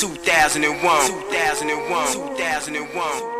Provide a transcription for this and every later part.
2001. 2001. 2001.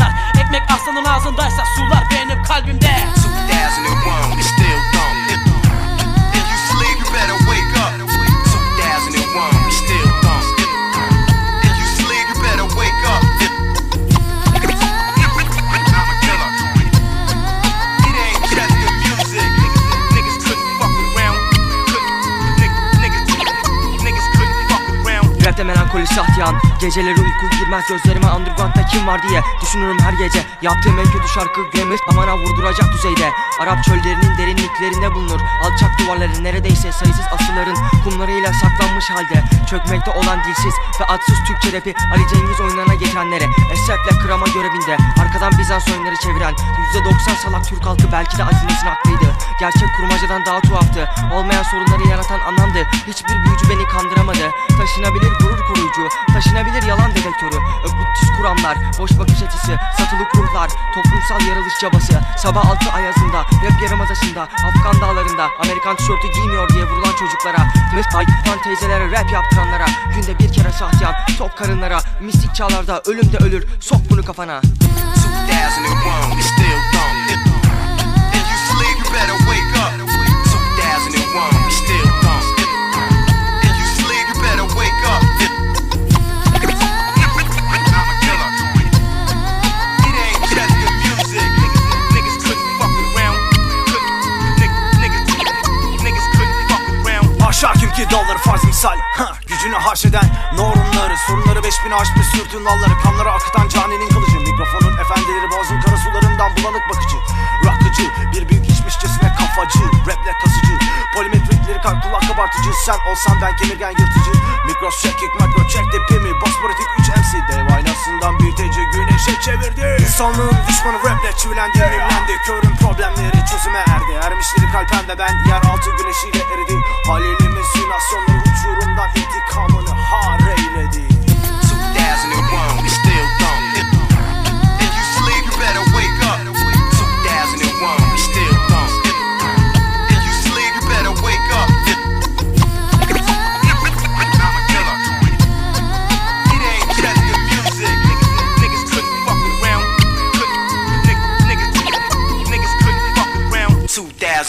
Passando nas andanças sul Rapte melankoli sahtiyan Geceleri uyku girmez gözlerime underground'da kim var diye Düşünürüm her gece. Yaptığım en kötü şarkı Grammar Amana vurduracak düzeyde. Arap çöllerinin derinliklerinde bulunur. Alçak duvarları neredeyse sayısız asırların Kumlarıyla saklanmış halde. Çökmekte olan dilsiz ve adsız Türkçe rapi Ali Cengiz oyunlarına geçenlere. Esrefle kırama görevinde Arkadan Bizans oyunları çeviren %90 salak Türk halkı belki de azinesinin haklıydı Gerçek kurmacadan daha tuhaftı. Olmayan sorunları yaratan anlamdı Hiçbir büyücü beni kandıramadı. Taşınabilir gurur koruyucu Taşınabilir yalan dedektörü Öpütüz kuramlar Boş bakış açısı Satılık ruhlar Toplumsal yarılış çabası. Sabah altı ayazında Rap yarımadasında Afgan dağlarında Amerikan tişörtü giymiyor diye vurulan çocuklara Mesay fan teyzelere rap yaptıranlara Günde bir kere sahtiyan Tok karınlara Mistik çağlarda ölüm de ölür Sok bunu kafana. 2001, 12 dolar farz misal. Ha, Gücünü harşeden normları Sorunları 5000 aşmış sürtün dalları Kanları akıtan caninin kılıcı. Mikrofonun efendileri boğazın karasularından bulanık bakıcı. Rakıcı bir büyük içmişçesine kafacı Raple kasıcı polimetrikleri kalk kulak kabartıcı Sen olsan ben kemirgen yırtıcı. Mikros çekik makro çek dipimi Boss politik 3 MC dev aynasından bir tece güneşe çevirdi. İnsanlığın düşmanı raple çivilendi Ünlemdi körün problemleri çözüme erdi. Ermişleri kalpemde ben yer altı güneşiyle eridi. Hali